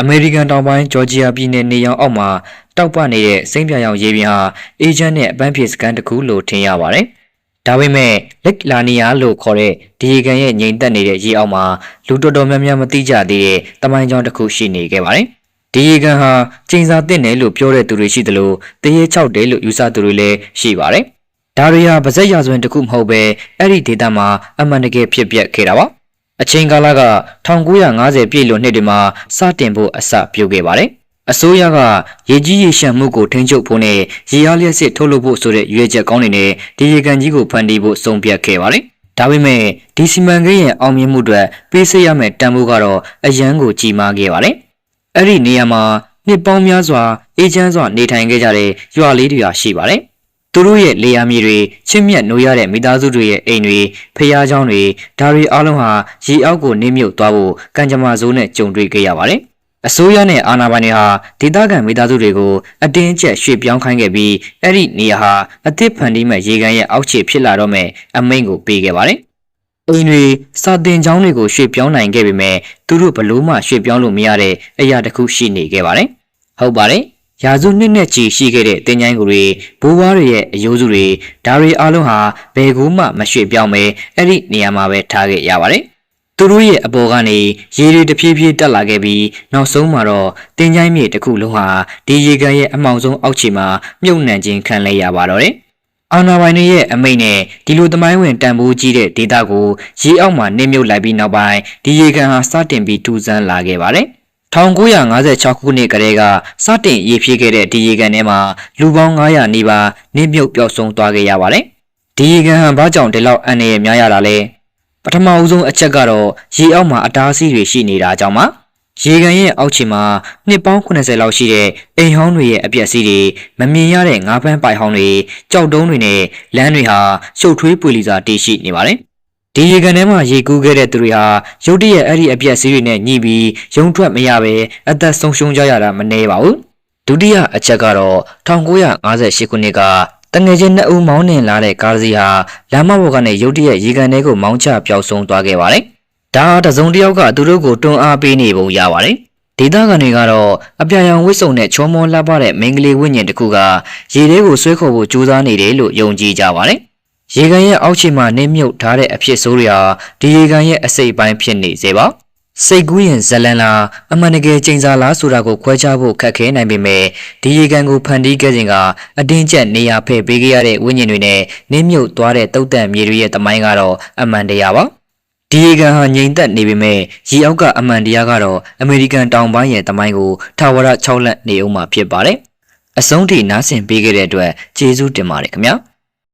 အမေရိကန်တောင်ပိုင်းဂျော်ဂျီယာပြည်နယ်နေရောင်အောက်မှာတောက်ပနေတဲ့စိမ့်ပြရောင်ရေပြင်ဟာအေဂျင့်နဲ့အပန်းဖြေစကန်တစ်ခုလို့ထင်ရပါတယ်။ဒါပေမဲ့လက်လာနီယာလို့ခေါ်တဲ့ဒီရေကန်ရဲ့ငြိမ်သက်နေတဲ့ရေအောက်မှာလူတော်တော်များများမသိကြသေးတဲ့တမိုင်းကြောင်တစ်ခုရှိနေခဲ့ပါတယ်။ဒီရေကန်ဟာကျင်းစာတင်တယ်လို့ပြောတဲ့သူတွေရှိသလိုတရေချောက်တယ်လို့ယူဆသူတွေလည်းရှိပါတယ်။ဒါတွေဟာဗဇက်ရာဇဝင်တစ်ခုမဟုတ်ပဲအဲ့ဒီဒေတာမှာအမှန်တကယ်ဖြစ်ပျက်ခဲ့တာပါ။ အချိန်ကာလက1950ပြည့်လွန်နှစ်တွေမှာစတင်ဖို့အစပြုခဲ့ပါတယ်။အစိုးရကရေကြီးရေရှမ်းမှုကိုထိန်းချုပ်ဖို့နဲ့ရေအားလျက်စစ်ထုတ်လုပ်ဖို့ဆိုတဲ့ရွေးချက်ကောင်းတွေနဲ့ဒီရေကန်ကြီးကိုဖန်တီးဖို့ဆုံးဖြတ်ခဲ့ပါတယ်။ဒါပေမဲ့ဒီစီမံကိန်းရဲ့အောင်မြင်မှုအတွက်ပေးစိရမယ့်တန်ဖိုးကတော့အရန်ကိုကြီးမားခဲ့ပါတယ်။အဲ့ဒီနေရာမှာနှစ်ပေါင်းများစွာအေဂျင့်စွာနေထိုင်ခဲ့ကြတဲ့ရွာလေးတွေရှိပါတယ်။ သူတို့ရဲ့လေယာမြေတွေချစ်မြတ်နိုးရတဲ့မိသားစုတွေရဲ့အိမ်တွေဖျားเจ้าတွေဒါတွေအားလုံးဟာရေအောက်ကိုနင်းမြုပ်သွားဖို့ကံကြမ္မာဆိုးနဲ့ကြုံတွေ့ခဲ့ရပါတယ်။အစိုးရနဲ့အာဏာပိုင်တွေဟာဒေသခံမိသားစုတွေကိုအတင်းအကျပ်ရွှေ့ပြောင်းခိုင်းခဲ့ပြီးအဲ့ဒီနေရာဟာအသစ်ဖန်တီးမဲ့ရေကန်ရဲ့အောက်ခြေဖြစ်လာတော့မဲ့အမိန့်ကိုပေးခဲ့ပါတယ်။အိမ်တွေစာတင်ကျောင်းတွေကိုရွှေ့ပြောင်းနိုင်ခဲ့ပေမဲ့သူတို့ဘလို့မှရွှေ့ပြောင်းလို့မရတဲ့အရာတစ်ခုရှိနေခဲ့ပါတယ်။ဟုတ်ပါတယ်။ ရာစုနှစ်နဲ့ချီရှိခဲ့တဲ့တင်ချိုင်းကိုတွေဘိုးဘွားတွေရဲ့အယိုးစုတွေဒါတွေအားလုံးဟာဘယ်ကူမှမရွှေ့ပြောင်းပဲအဲ့ဒီနေရာမှာပဲထားခဲ့ရပါတယ်။သူတို့ရဲ့အပေါ်ကနေရေတွေတဖြည်းဖြည်းတက်လာခဲ့ပြီးနောက်ဆုံးမှာတော့တင်ချိုင်းမြေတစ်ခုလုံးဟာဒီရေကန်ရဲ့အမောင်ဆုံးအောက်ခြေမှာမြုပ်နှံခြင်းခံလိုက်ရပါတော့တယ်။အာနာပိုင်တွေရဲ့အမိန့်နဲ့ဒီလိုသမိုင်းဝင်တန်ဖိုးကြီးတဲ့ဒေတာကိုရေအောက်မှာနစ်မြုပ်လိုက်ပြီးနောက်ပိုင်းဒီရေကန်ဟာစတင်ပြီးထူဆန်းလာခဲ့ပါတယ်။ 1956ခုနှစ်ကတည်းကစတင်ရေးဖြည့်ခဲ့တဲ့ဒီရေကန်ထဲမှာလူပေါင်း900နီးပါးနစ်မြုပ်ပျောက်ဆုံးသွားခဲ့ရပါတယ်။ဒီရေကန်ဟန်ဘာကြောင့်ဒီလောက်အန္တရာယ်များရတာလဲ။ပထမဦးဆုံးအချက်ကတော့ရေအောက်မှာအတားအဆီးတွေရှိနေတာကြောင့်ပါ။ရေကန်ရဲ့အောက်ခြေမှာနှစ်ပေါင်း80လောက်ရှိတဲ့အိမ်ဟောင်းတွေရဲ့အပျက်အစီးတွေမမြင်ရတဲ့ငါးဖမ်းပိုက်ဟောင်းတွေကြောက်တုံးတွေနဲ့လမ်းတွေဟာရှုပ်ထွေးပွေလီစွာတည်ရှိနေပါတယ်။ ဒီရေကန်ထဲမှာရေကူးခဲ့တဲ့သူတွေဟာရုတ်တရက်အဲ့ဒီအပြက်စီးတွေနဲ့ညှိပြီးရုံထွက်မရပဲအသက်ဆုံးရှုံးကြရတာမနှဲပါဘူးဒုတိယအချက်ကတော့1958ခုနှစ်ကတငယ်ချင်းနှစ်ဦးမောင်းနှင်လာတဲ့ကားတစ်စီးဟာလမ်းမပေါ်ကနေရုတ်တရက်ရေကန်ထဲကိုမောင်းချပျောက်ဆုံးသွားခဲ့ပါတယ်ဒါဟာတစ်စုံတစ်ယောက်ကသူတို့ကိုတွန်းအားပေးနေပုံရပါတယ်ဒေသခံတွေကတော့အပြာရောင်ဝစ်စုံနဲ့ချောမောလှပတဲ့မိန်းကလေးဝိညာဉ်တစ်ခုကရေထဲကိုဆွဲခေါ်ဖို့ကြိုးစားနေတယ်လို့ယုံကြည်ကြပါတယ်။ ရေကန်ရဲ့အောက်ခြေမှာနင်းမြုပ်ထားတဲ့အဖြစ်ဆိုးတွေဟာဒီရေကန်ရဲ့အစိတ်အပိုင်းဖြစ်နေစေပါ။စိတ်ကူးရင်ဇလန်လာအမှန်တကယ်ချိန်စာလားဆိုတာကိုခွဲခြားဖို့ခက်ခဲနိုင်ပေမဲ့ဒီရေကန်ကိုဖန်တီးခဲ့ခြင်းကအတင်းကျပ်နေရာဖယ်ပေးခဲ့ရတဲ့ဝိညာဉ်တွေနဲ့နင်းမြုပ်သွားတဲ့တုတ်တန်မြေတွေရဲ့တမိုင်းကတော့အမှန်တရားပါ။ဒီရေကန်ဟာငြိမ်သက်နေပေမဲ့ရေအောက်ကအမှန်တရားကတော့အမေရိကန်တောင်ပိုင်းရဲ့တမိုင်းကိုထာဝရ6လက်နေအောင်မှာဖြစ်ပါတယ်။အဆုံးထိနားဆင်ပေးခဲ့တဲ့အတွက်ကျေးဇူးတင်ပါတယ်ခင်ဗျာ။